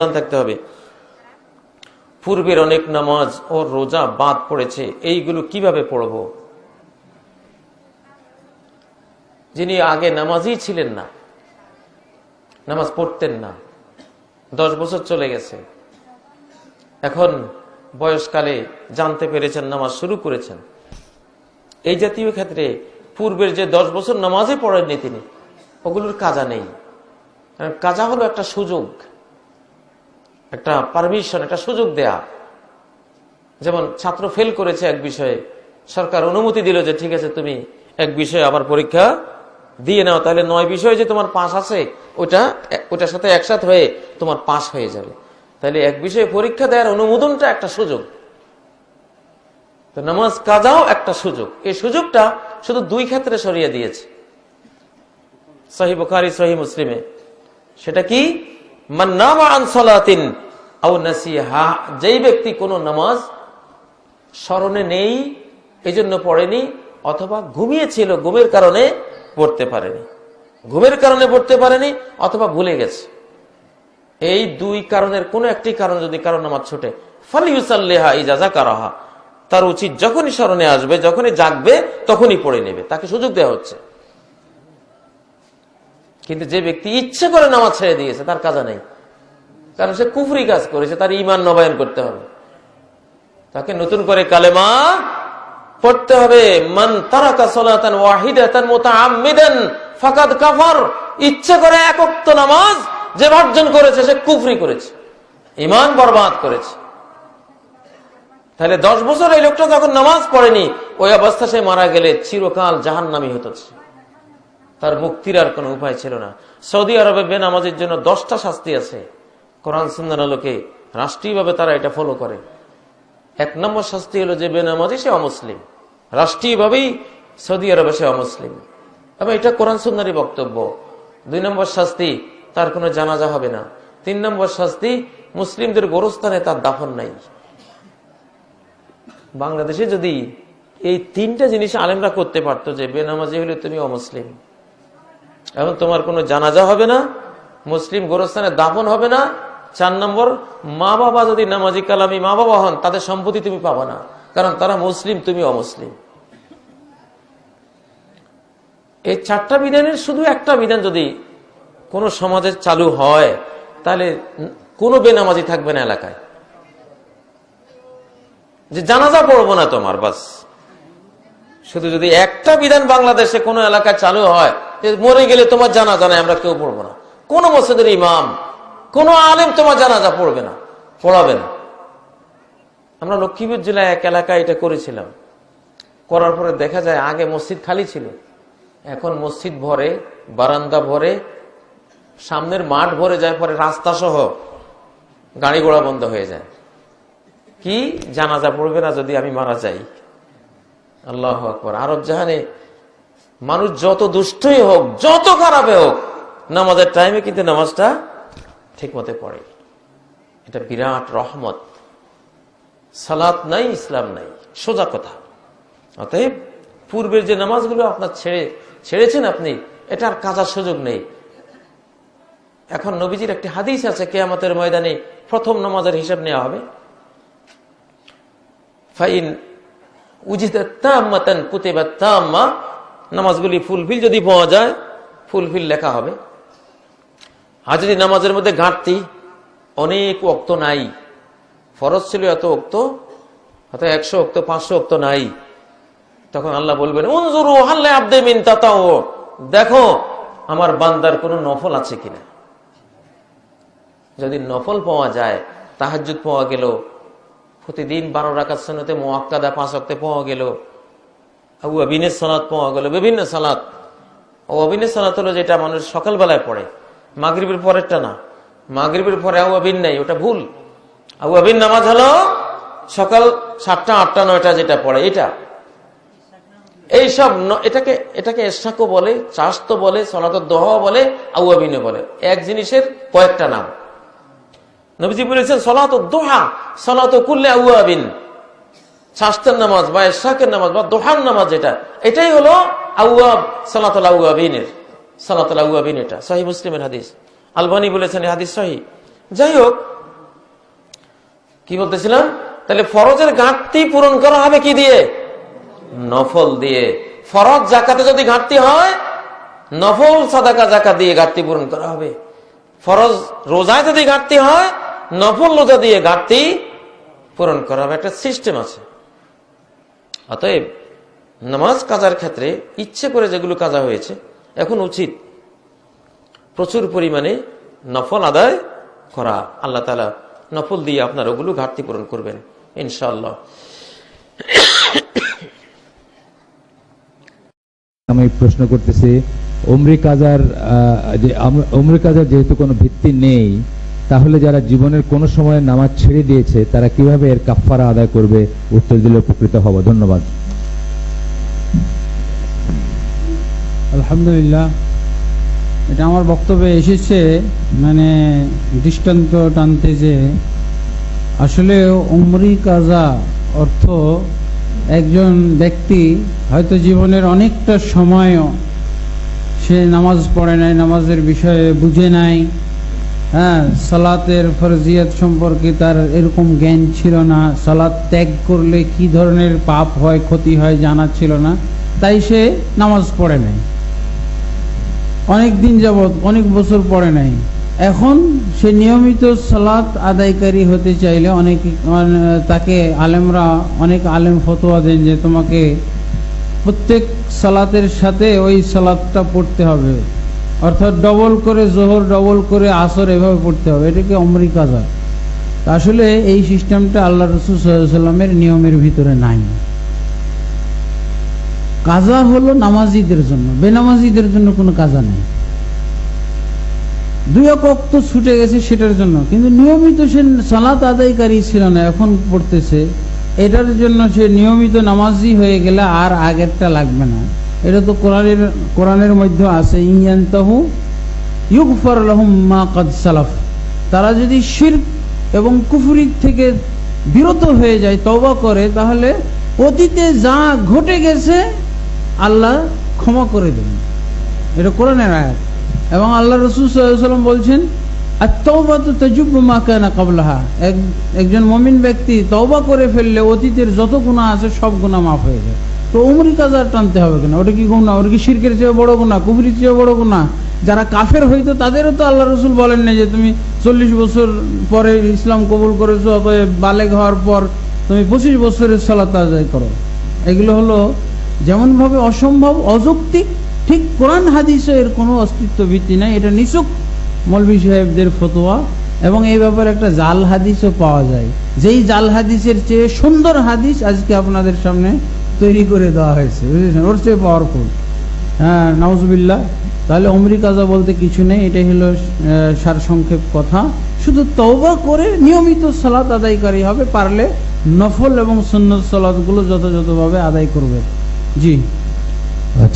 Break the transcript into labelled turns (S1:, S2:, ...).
S1: থাকতে হবে। পূর্বের অনেক নামাজ ও রোজা বাদ পড়েছে, এইগুলো কীভাবে পড়ব? যিনি আগে নামাজই ছিলেন না, নামাজ পড়তেন না, দশ বছর চলে গেছে। এখন বয়সকালে জানতে পেরেছেন, নামাজ শুরু করেছেন। এই জাতীয় ক্ষেত্রে পূর্বের যে দশ বছর নামাজই পড়েননি তিনি, ওগুলোর কাজা নেই। কাজা হলো একটা সুযোগ। একটা পারমিশন একটা সুযোগ দেয়া। যেমন ছাত্র ফেল করেছে এক বিষয়ে, সরকার অনুমতি দিল যে ঠিক আছে, তুমি এক বিষয়ে আবার পরীক্ষা দিয়ে নাও, তাহলে নয় বিষয়ে যে তোমার পাশ আছে, ওটা, ওটার সাথে একসাথ হয়ে তোমার পাশ হয়ে যাবে। তাহলে এক বিষয়ে পরীক্ষা দেওয়ার অনুমোদনটা একটা সুযোগ। তো নামাজ কাজাও একটা সুযোগ। এই সুযোগটা শুধু দুই ক্ষেত্রে সরিয়ে দিয়েছে। সহি বুখারি, সহি মুসলিমে। সেটা কি? যেই ব্যক্তি কোন নামাজ স্মরণে নেই এই জন্য পড়েনি, অথবা ঘুমিয়েছিল, ঘুমের কারণে পড়তে পারেনি। ঘুমের কারণে পড়তে পারেনি, অথবা ভুলে গেছে। এই দুই কারণের কোন একটি কারণ যদি কারণ নামাজ ছুটে, ফালিউসাল্লেহা ইজাজা কারাহা তার উচিত যখনই স্মরণে আসবে, যখনই জাগবে, তখনই পড়ে নেবে। তাকে সুযোগ দেওয়া হচ্ছে। কিন্তু যে ব্যক্তি ইচ্ছে করে নামাজ ছেড়ে দিয়েছে, তার কাজা নেই। কারণ সে কুফরি কাজ করেছে তার ইমান নবায়ন করতে হবে। তাকে নতুন করে কালেমা পড়তে হবে। মান তারাকা সলাতান কাফার। ইচ্ছে করে একক্ত নামাজ যে বর্জন করেছে, সে কুফরি করেছে ইমান বরবাদ করেছে। তাহলে দশ বছর এই লোকটা যখন নামাজ পড়েনি, ওই অবস্থা সে মারা গেলে চিরকাল জাহান্নামি হতেছে তার মুক্তির আর কোনো উপায় ছিল না। সৌদি আরবে বেনামাজের জন্য দশটা শাস্তি আছে। কোরআন সুন্দর আলোকে রাষ্ট্রীয়ভাবে তারা এটা ফলো করে। এক নম্বর শাস্তি হলো যে বেনামাজি সে অমুসলিম। রাষ্ট্রীয়ভাবেই সৌদি আরবে সে অমুসলিম। এবং এটা কোরআন সুন্দরী বক্তব্য। দুই নম্বর শাস্তি, তার কোনো জানাজা হবে না। তিন নম্বর শাস্তি, মুসলিমদের গোরস্থানে তার দাফন নাই। বাংলাদেশে যদি এই তিনটা জিনিস আলেমরা করতে পারতো যে বেনামাজি হলে তুমি অমুসলিম, এবং তোমার কোনো জানাজা হবে না, মুসলিম গোরস্থানে দাফন হবে না চার নম্বর, মা বাবা যদি নামাজি কালামি মা বাবা হন, তাদের সম্পত্তি তুমি পাবা না। কারণ তারা মুসলিম, তুমি অমুসলিম। এই চারটা বিধানের শুধু একটা বিধান যদি কোন সমাজে চালু হয়, তাহলে কোনো বেনামাজি থাকবে না এলাকায়। যে জানাজা পড়ব না তোমার, বাস। শুধু যদি একটা বিধান বাংলাদেশে কোনো এলাকায় চালু হয় মরে গেলে তোমার জানা জানায় আমরা কেউ পড়ব না। কোন মসজিদের ইমাম কোন আলেম তোমার জানাজা পড়বে না, পড়াবে না। আমরা লক্ষ্মীপুর জেলায় এক এলাকায় এটা করেছিলাম। করার পরে দেখা যায় আগে মসজিদ খালি ছিল। এখন মসজিদ ভরে, বারান্দা ভরে, সামনের মাঠ ভরে যায়, পরে রাস্তা সহ গাড়ি ঘোড়া বন্ধ হয়ে যায়। কি? জানাজা পড়বে না যদি আমি মারা যাই। আল্লাহ আকবর। আরব জাহানে মানুষ যত দুষ্টই হোক, যত খারাপে হোক, নামাজের টাইমে কিন্তু নামাজটা ঠিক মতে পড়ে। এটা বিরাট রহমত। সালাত নাই, ইসলাম নাই, সোজা কথা। অতএব পূর্বের যে নামাজগুলো আপনার ছেড়ে, ছেড়েছেন আপনি, এটার কাজার সুযোগ নেই। এখন নবীজির একটি হাদিস আছে, কেয়ামতের ময়দানে প্রথম নামাজের হিসাব নেওয়া হবে। ফাইন উজিদান নামাজগুলি ফুলফিল যদি পাওয়া যায়, ফুলফিল লেখা হবে। যদি নামাজের মধ্যে ঘাটতি, অনেক অক্ত নাই। ফরজ ছিল এত অক্ত হয়তো একশো অক্ত পাঁচশো অক্ত নাই। তখন আল্লাহ বলবেন, উনজুরু হাল্লে আব্দে মিন তাতাও দেখো, আমার বান্দার কোনো নফল আছে কিনা? যদি নফল পাওয়া যায় তাহাজুদ পাওয়া গেল, প্রতিদিন বারো রাকাত সনতে মোয়াক্কাদা পাঁচ অক্তে পাওয়া গেল, আবু আবিনের সালাত পাওয়া গেল, বিভিন্ন সালাত। ও আবিনের সালাত হলো যেটা মানুষ সকালবেলায় পড়ে। মাগরীবের পরেরটা না। মাগরীবের পরে আবু আবিন নেই, ওটা ভুল। আবু আবিন নামাজ হলো সকাল সাতটা, আটটা, নয়টা যেটা পড়ে, এটা। এইসব এটাকে এটাকে এসাকো বলে চাস্ত বলে সনাত দোহা বলে আবু আবিনে বলে। এক জিনিসের কয়েকটা নাম। নবীজি বলেছেন সলাত দোহা সলাত কুল্লে আবু আবিন শাস্তের নামাজ বা এশাকের নামাজ বা দোহার নামাজ যেটা, এটাই হলো আউয়াব সালাত আউয়াবিনের সালাত আউয়াবিন এটা সহি মুসলিমের হাদিস। আলবানি বলেছেন হাদিস সহি যাই হোক কি বলতেছিলাম? তাহলে ফরজের ঘাটতি পূরণ করা হবে কি দিয়ে? নফল দিয়ে। ফরজ জাকাতে যদি ঘাটতি হয়, নফল সাদাকা জাকাত দিয়ে ঘাটতি পূরণ করা হবে। ফরজ রোজায় যদি ঘাটতি হয়, নফল রোজা দিয়ে ঘাটতি পূরণ করা হবে। একটা সিস্টেম আছে। অতএব, নামাজ কাজার ক্ষেত্রে ইচ্ছে করে যেগুলো কাজা হয়েছে এখন উচিত প্রচুর পরিমাণে নফল আদায় করা। আল্লাহ তালা নফল দিয়ে আপনার ওগুলো ঘাটতি পূরণ করবেন ইনশাল্লাহ
S2: আমি প্রশ্ন করতেছি অমরি যে অমরি কাজার যেহেতু কোনো ভিত্তি নেই, তাহলে যারা জীবনের কোনো সময় নামাজ ছেড়ে দিয়েছে, তারা কীভাবে এর কাফারা আদায় করবে? উত্তর দিলে উপকৃত হব। ধন্যবাদ।
S3: আলহামদুলিল্লাহ। এটা আমার বক্তব্যে এসেছে মানে দৃষ্টান্ত টানতে যে আসলে উমরি কাজা অর্থ একজন ব্যক্তি হয়তো জীবনের অনেকটা সময় সে নামাজ পড়ে নাই, নামাজের বিষয়ে বুঝে নাই হ্যাঁ সালাতের ফরজিয়াত সম্পর্কে তার এরকম জ্ঞান ছিল না, সালাত ত্যাগ করলে কি ধরনের পাপ হয়, ক্ষতি হয় জানা ছিল না, তাই সে নামাজ পড়ে নাই। অনেক দিন যাবৎ, অনেক বছর পড়ে নাই। এখন সে নিয়মিত সালাত আদায়কারী হতে চাইলে অনেক তাকে আলেমরা অনেক আলেম ফতোয়া দেন যে তোমাকে প্রত্যেক সালাতের সাথে ওই সালাতটা পড়তে হবে। অর্থাৎ ডবল করে জোহর, ডবল করে আসর এভাবে পড়তে হবে। এটাকে অমরি আসলে এই সিস্টেমটা আল্লাহ রসুল সাল্লামের নিয়মের ভিতরে নাই। কাজা হলো নামাজিদের জন্য, বেনামাজিদের জন্য কোনো কাজা নেই। দুই অক্ত ছুটে গেছে সেটার জন্য, কিন্তু নিয়মিত সে সালাত আদায়কারী ছিল না, এখন পড়তেছে। এটার জন্য সে নিয়মিত নামাজি হয়ে গেলে আর আগেরটা লাগবে না। এটা তো কোরআনের কোরআনের মধ্যে আছে ইংয়ান্তাহু ইউগফর লাহুম মা কাদ সালাফ। তারা যদি শিরক এবং কুফরির থেকে বিরত হয়ে যায় তবা করে, তাহলে অতীতে যা ঘটে গেছে আল্লাহ ক্ষমা করে দেবেন। এটা কোরআনের আয়াত। এবং আল্লাহ রসুল সাল্লাম বলছেন আর তৌবা তো তজুব মা কেনা কাবলাহা। এক, একজন মমিন ব্যক্তি তওবা করে ফেললে অতীতের যত গুণা আছে সব গুণা মাফ হয়ে যায়। তো উমরি কাজার টানতে হবে কেন? ওটা কি গুণা ওটা কি শিরকের চেয়ে বড় গুণা কুবরির চেয়ে বড় গুণা যারা কাফের হইতো তাদেরও তো আল্লাহ রসুল বলেন না যে, তুমি চল্লিশ বছর পরে ইসলাম কবুল করেছ, অতএব বালেগ হওয়ার পর তুমি পঁচিশ বছরের সালাত আদায় করো। এগুলো হলো যেমনভাবে অসম্ভব অযৌক্তিক ঠিক কোরআন হাদিসে এর কোনো অস্তিত্ব ভিত্তি নাই, এটা নিছক মৌলভী সাহেবদের ফতোয়া, এবং এই ব্যাপারে একটা জাল হাদিসও পাওয়া যায়। যেই জাল হাদিসের চেয়ে সুন্দর হাদিস আজকে আপনাদের সামনে তৈরি করে দেওয়া হয়েছে, বুঝেছেন? ওর চেয়ে পাওয়ারফুল হ্যাঁ নওয়াজবিল্লাহ তাহলে অমরি কাজা বলতে কিছু নেই, এটাই হলো সারসংক্ষেপ কথা। শুধু তওবা করে নিয়মিত সালাত আদায়কারী হবে, পারলে নফল এবং সুন্নত সালাতগুলো যথাযথভাবে আদায় করবে। جی۔
S2: اچھا۔